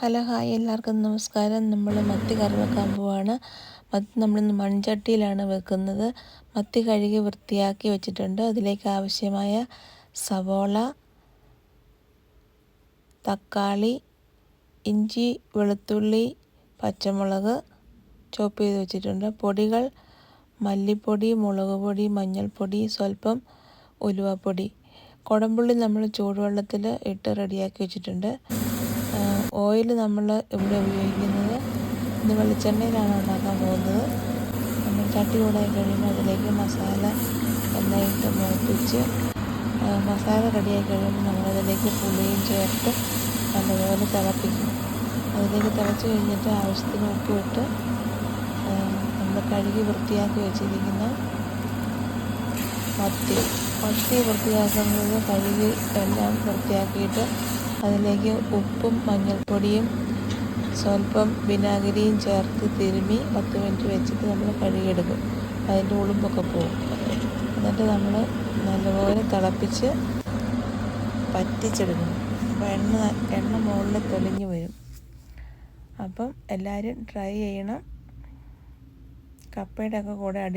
Hello hi. എല്ലാവർക്കും നമസ്കാരം. നമ്മൾ മത്തി കറി മത്തി നമ്മൾ മൺചട്ടിയിലാണ് വെക്കുന്നത്. മത്തി കഴുകി വൃത്തിയാക്കി വെച്ചിട്ടുണ്ട്. അതിലേക്ക് ആവശ്യമായ സവോള തക്കാളി ഇഞ്ചി വെളുത്തുള്ളി പച്ചമുളക് ചോപ്പ് ചെയ്ത് വെച്ചിട്ടുണ്ട്. പൊടികൾ മല്ലിപ്പൊടി മുളക് പൊടി മഞ്ഞൾപ്പൊടി സ്വല്പം ഉലുവപ്പൊടി. കുടംപുള്ളി നമ്മൾ ചൂടുവെള്ളത്തിൽ ഇട്ട് റെഡിയാക്കി വെച്ചിട്ടുണ്ട്. ഓയിൽ നമ്മൾ ഇവിടെ ഉപയോഗിക്കുന്നത് ഇത് വെളിച്ചെണ്ണയിലാണ് ഉണ്ടാക്കാൻ പോകുന്നത്. നമ്മൾ ചട്ടി ചൂടായി കഴിയുമ്പോൾ അതിലേക്ക് മസാല എല്ലാം ഇട്ട് മൂപ്പിച്ച് മസാല റെഡിയായി കഴിയുമ്പോൾ നമ്മളതിലേക്ക് പുളിയും ചേർത്ത് നല്ലപോലെ തിളപ്പിക്കും. അതിലേക്ക് തിളച്ച് കഴിഞ്ഞിട്ട് ആവശ്യത്തിന് ഉപ്പിട്ട് നമ്മൾ കഴുകി വൃത്തിയാക്കി വെച്ചിരിക്കുന്ന മത്തി. മത്തി വൃത്തിയാക്കുന്നത് കഴുകി എല്ലാം വൃത്തിയാക്കിയിട്ട് അതിലേക്ക് ഉപ്പും മഞ്ഞൾപ്പൊടിയും സ്വല്പം വിനാഗിരിയും ചേർത്ത് തിരുമി പത്ത് മിനിറ്റ് വെച്ചിട്ട് നമ്മൾ കഴുകിയെടുക്കും. അതിന്റെ ഉളുമ്പൊക്കെ പോകും എന്നിട്ട് നമ്മൾ നല്ലപോലെ തിളപ്പിച്ച് പറ്റിച്ചെടുക്കണം അപ്പോൾ എണ്ണ എണ്ണ മുകളിൽ തെളിഞ്ഞു വരും. അപ്പം എല്ലാവരും ട്രൈ ചെയ്യണം. കപ്പയുടെ ഒക്കെ കൂടെ അടി